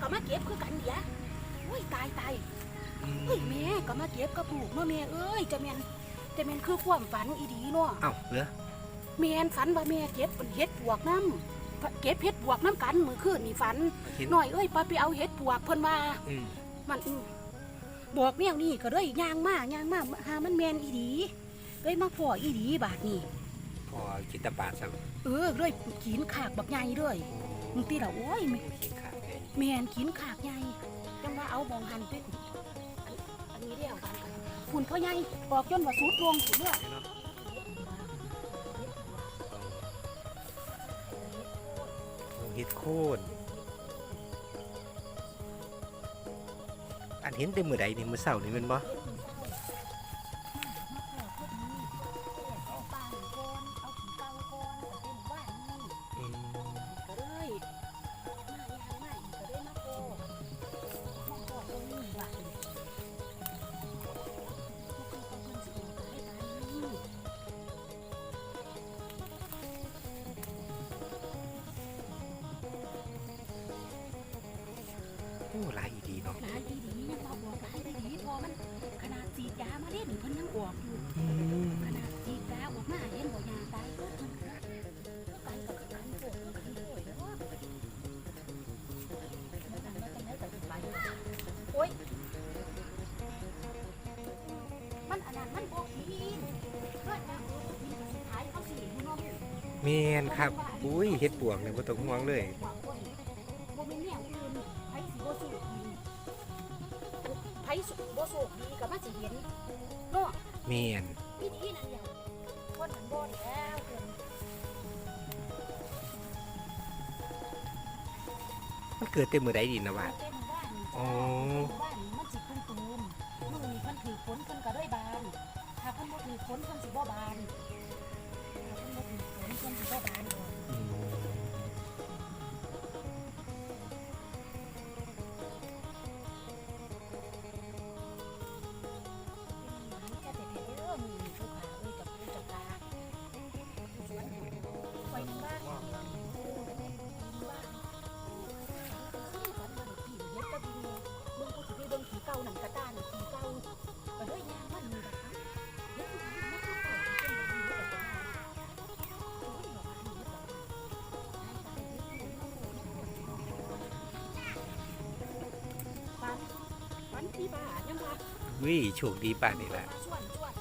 ก็มาเก็บคือกันเดียโอ้ยตายตายอืมเฮ้ยแม่ก็มาเก็บกับลูกเนาะแม่เอ้ยจะแม่นจะแม่นคือความฝันอีดีเนาะเอ้าเหรอแม่นฝันว่าแม่เก็บเฮ็ดปวกน้ำเก็บเฮ็ดปวกน้ำกันมื้อคืนนี่ฝันเห็นหน่อยเอ้ยปาไปเอาเฮ็ดปวกเพิ่นว่าอืมมันอืมบอกแนวนี้ก็เลยย่างมาย่างมาหามันแม่นอีดีเลยมาพ่ออีดีบาดนี้พอคิดตะปาดซะเออเลยขีนขากบักใหญ่เลยมึงตีละโอ้ยแม่ เห็นขาดเลยแม่นขีนขากใหญ่จังว่าเอาบองหันไปอันอันนี้เรียวกันคุณพ่อใหญ่บอกจนว่าสุดวงสุดเลยเห็ดโคนอันเห็นแต่มือใดนี่มือเสาร์นี่มันบ่ หลายอีดีเนาะหลายดีดียังมาบอกหลายดีดีพอมันขนาดฉีดยามาเล่นเพิ่นยังออกอยู่อืมขนาดฉีดยาออกมาเห็นบ่ยาตายเพิ่นกันกับกันโกงกันด้วยเนาะกันว่าจังได๋ก็สิไปโอ๊ยมันอันนั้นมันบ่กินเกิดมาเออบ่กินก็สิขายเขาสิอยู่เนาะแมนครับ อุ้ยเห็ดปวกเนี่ยบ่ต้องห่วงเลยบ่มีแนวอื่น ไผสิบ่สู้ดีไผสิบ่โชคดีก็มาสิเห็นเนาะแมนวิธีนั้นอย่างคนมันบ่แล้วเพิ่นมันเกิดแต่มือใดดีนะวาดเต็มบ้านอ๋อ บ้าน ได้ฝันฝันที่บ้ายังว่าวิโชคดีป่านนี่ละ ส่วนส่วน